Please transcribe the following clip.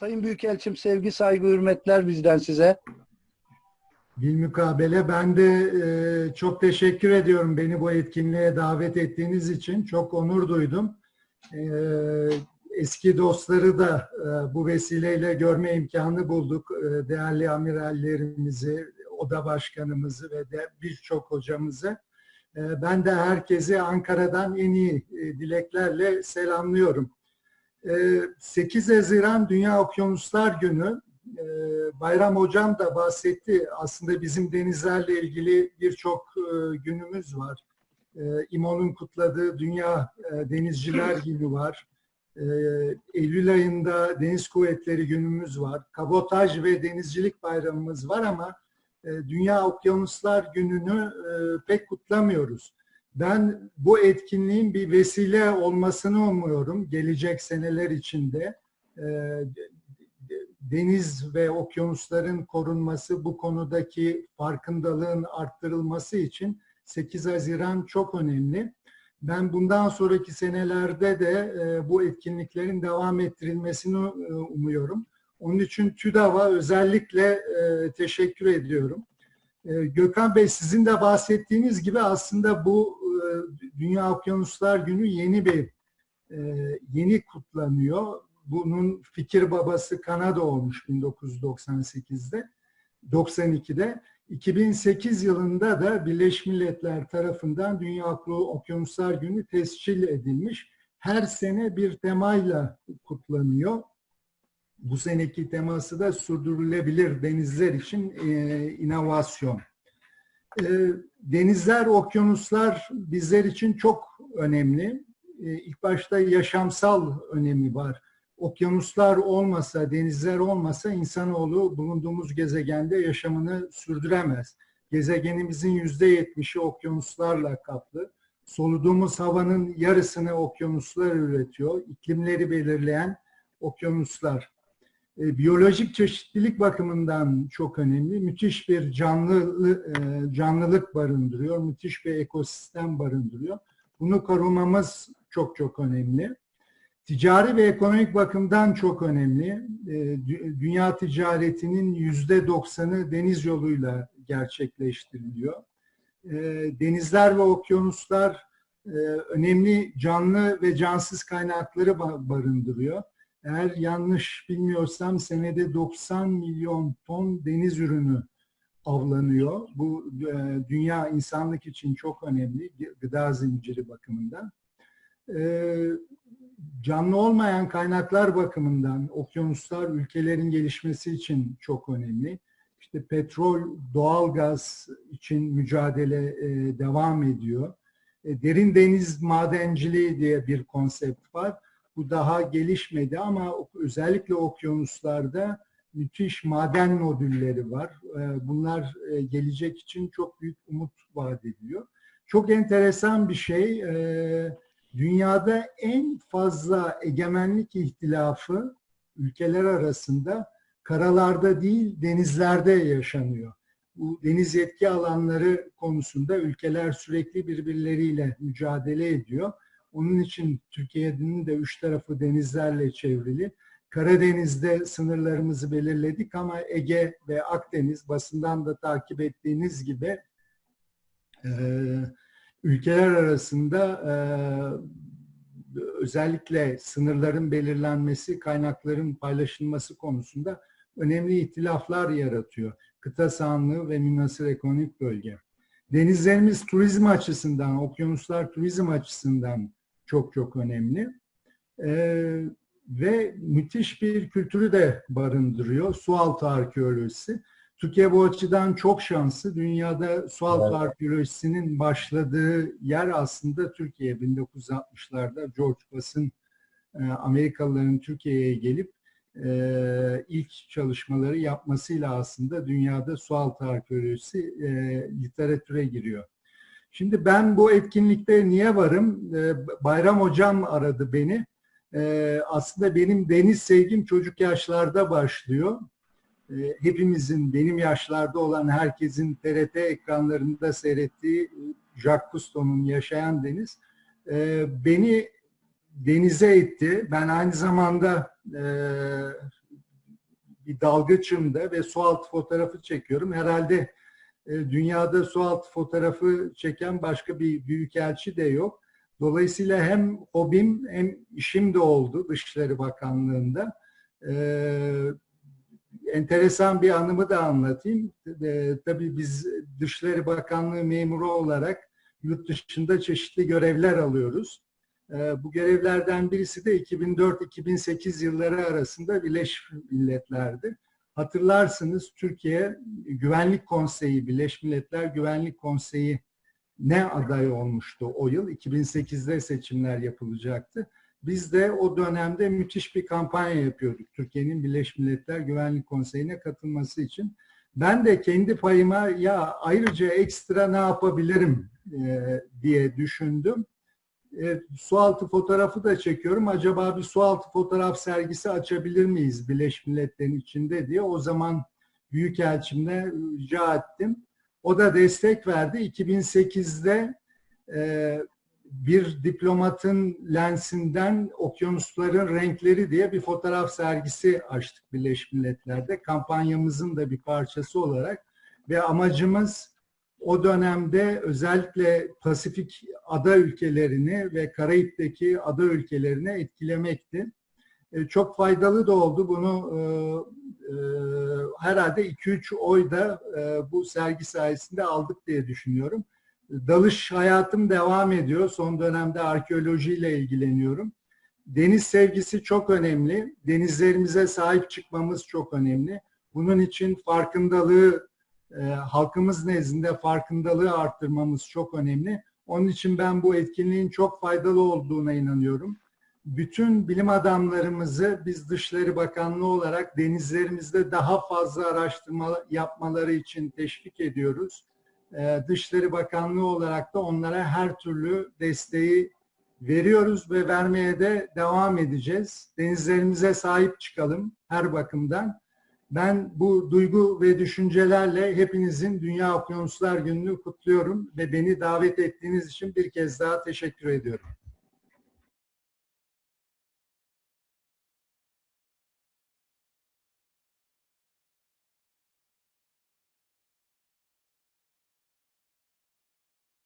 Sayın Büyükelçim sevgi, saygı, hürmetler bizden size. Bilmukabele ben de e, çok teşekkür ediyorum beni bu etkinliğe davet ettiğiniz için. Çok onur duydum. E, eski dostları da e, bu vesileyle görme imkanı bulduk. E, değerli amirallerimizi, oda başkanımızı ve de birçok hocamızı. E, ben de herkesi Ankara'dan en iyi e, dileklerle selamlıyorum. 8 Haziran Dünya Okyanuslar Günü. Bayram Hocam da bahsetti. Aslında bizim denizlerle ilgili birçok günümüz var. İMO'nun kutladığı Dünya Denizciler Günü var. Eylül ayında Deniz Kuvvetleri Günümüz var. Kabotaj ve Denizcilik Bayramımız var ama Dünya Okyanuslar Günü'nü pek kutlamıyoruz. Ben bu etkinliğin bir vesile olmasını umuyorum gelecek seneler içinde. Ee, deniz ve okyanusların korunması, bu konudaki farkındalığın arttırılması için 8 Haziran çok önemli. Ben bundan sonraki senelerde de e, bu etkinliklerin devam ettirilmesini e, umuyorum. Onun için TÜDAV'a özellikle e, teşekkür ediyorum. Gökhan Bey sizin de bahsettiğiniz gibi aslında bu Dünya Okyanuslar Günü yeni bir e, yeni kutlanıyor. Bunun fikir babası Kanada olmuş 1998'de, 92'de. 2008 yılında da Birleşmiş Milletler tarafından Dünya Okyanuslar Günü tescil edilmiş. Her sene bir temayla kutlanıyor. Bu seneki teması da sürdürülebilir denizler için e, inovasyon. Ee, denizler, okyanuslar bizler için çok önemli. Ee, ilk başta yaşamsal önemi var. Okyanuslar olmasa, denizler olmasa insanoğlu bulunduğumuz gezegende yaşamını sürdüremez. Gezegenimizin yüzde yetmişi okyanuslarla kaplı. Soluduğumuz havanın yarısını okyanuslar üretiyor. İklimleri belirleyen okyanuslar. E, biyolojik çeşitlilik bakımından çok önemli. Müthiş bir canlı e, canlılık barındırıyor, müthiş bir ekosistem barındırıyor. Bunu korumamız çok çok önemli. Ticari ve ekonomik bakımdan çok önemli. E, dünya ticaretinin yüzde doksanı deniz yoluyla gerçekleştiriliyor. Denizler ve okyanuslar önemli canlı ve cansız kaynakları barındırıyor. Eğer yanlış bilmiyorsam senede 90 milyon ton deniz ürünü avlanıyor. Bu e, dünya insanlık için çok önemli gıda zinciri bakımından. E, canlı olmayan kaynaklar bakımından okyanuslar ülkelerin gelişmesi için çok önemli. İşte petrol, doğalgaz için mücadele e, devam ediyor. Derin deniz madenciliği diye bir konsept var bu daha gelişmedi ama özellikle okyanuslarda müthiş maden modülleri var. Ee, bunlar e, gelecek için çok büyük umut vaat ediyor. Çok enteresan bir şey, e, dünyada en fazla egemenlik ihtilafı ülkeler arasında karalarda değil denizlerde yaşanıyor. Bu deniz yetki alanları konusunda ülkeler sürekli birbirleriyle mücadele ediyor onun için Türkiye'nin de üç tarafı denizlerle çevrili. Karadeniz'de sınırlarımızı belirledik ama Ege ve Akdeniz basından da takip ettiğiniz gibi e, ülkeler arasında e, özellikle sınırların belirlenmesi, kaynakların paylaşılması konusunda önemli itilaflar yaratıyor. Kıta sahanlığı ve münasır ekonomik bölge. Denizlerimiz turizm açısından, okyanuslar turizm açısından çok çok önemli. Ee, ve müthiş bir kültürü de barındırıyor. Sualtı arkeolojisi. Türkiye bu açıdan çok şanslı. Dünyada sualtı evet. arkeolojisinin başladığı yer aslında Türkiye. 1960'larda George Bass'ın e, Amerikalıların Türkiye'ye gelip e, ilk çalışmaları yapmasıyla aslında dünyada sualtı arkeolojisi e, literatüre giriyor. Şimdi ben bu etkinlikte niye varım? Ee, Bayram Hocam aradı beni. Ee, aslında benim deniz sevgim çocuk yaşlarda başlıyor. Ee, hepimizin, benim yaşlarda olan herkesin TRT ekranlarında seyrettiği Jacques Cousteau'nun Yaşayan Deniz beni denize etti. Ben aynı zamanda e, bir dalgıçım da ve sualtı fotoğrafı çekiyorum. Herhalde e, dünyada sualtı fotoğrafı çeken başka bir büyükelçi de yok. Dolayısıyla hem hobim hem işim de oldu Dışişleri Bakanlığı'nda. Ee, enteresan bir anımı da anlatayım. Ee, tabii biz Dışişleri Bakanlığı memuru olarak yurt dışında çeşitli görevler alıyoruz. Ee, bu görevlerden birisi de 2004-2008 yılları arasında Birleşmiş Milletler'di. Hatırlarsınız Türkiye Güvenlik Konseyi, Birleşmiş Milletler Güvenlik Konseyi ne aday olmuştu o yıl? 2008'de seçimler yapılacaktı. Biz de o dönemde müthiş bir kampanya yapıyorduk. Türkiye'nin Birleşmiş Milletler Güvenlik Konseyi'ne katılması için. Ben de kendi payıma ya ayrıca ekstra ne yapabilirim e, diye düşündüm. E, sualtı fotoğrafı da çekiyorum. Acaba bir sualtı fotoğraf sergisi açabilir miyiz Birleşmiş Milletler'in içinde diye. O zaman Büyükelçimle rica ettim. O da destek verdi. 2008'de e, bir diplomatın lensinden okyanusların renkleri diye bir fotoğraf sergisi açtık Birleşmiş Milletler'de. Kampanyamızın da bir parçası olarak ve amacımız o dönemde özellikle Pasifik ada ülkelerini ve Karayip'teki ada ülkelerini etkilemekti. E, çok faydalı da oldu. Bunu e, e, herhalde 2-3 oy da bu sergi sayesinde aldık diye düşünüyorum. Dalış hayatım devam ediyor. Son dönemde arkeolojiyle ilgileniyorum. Deniz sevgisi çok önemli. Denizlerimize sahip çıkmamız çok önemli. Bunun için farkındalığı e, halkımız nezdinde farkındalığı arttırmamız çok önemli. Onun için ben bu etkinliğin çok faydalı olduğuna inanıyorum. Bütün bilim adamlarımızı biz Dışişleri Bakanlığı olarak denizlerimizde daha fazla araştırma yapmaları için teşvik ediyoruz. Ee, Dışişleri Bakanlığı olarak da onlara her türlü desteği veriyoruz ve vermeye de devam edeceğiz. Denizlerimize sahip çıkalım her bakımdan. Ben bu duygu ve düşüncelerle hepinizin Dünya Okyanuslar Günü'nü kutluyorum ve beni davet ettiğiniz için bir kez daha teşekkür ediyorum.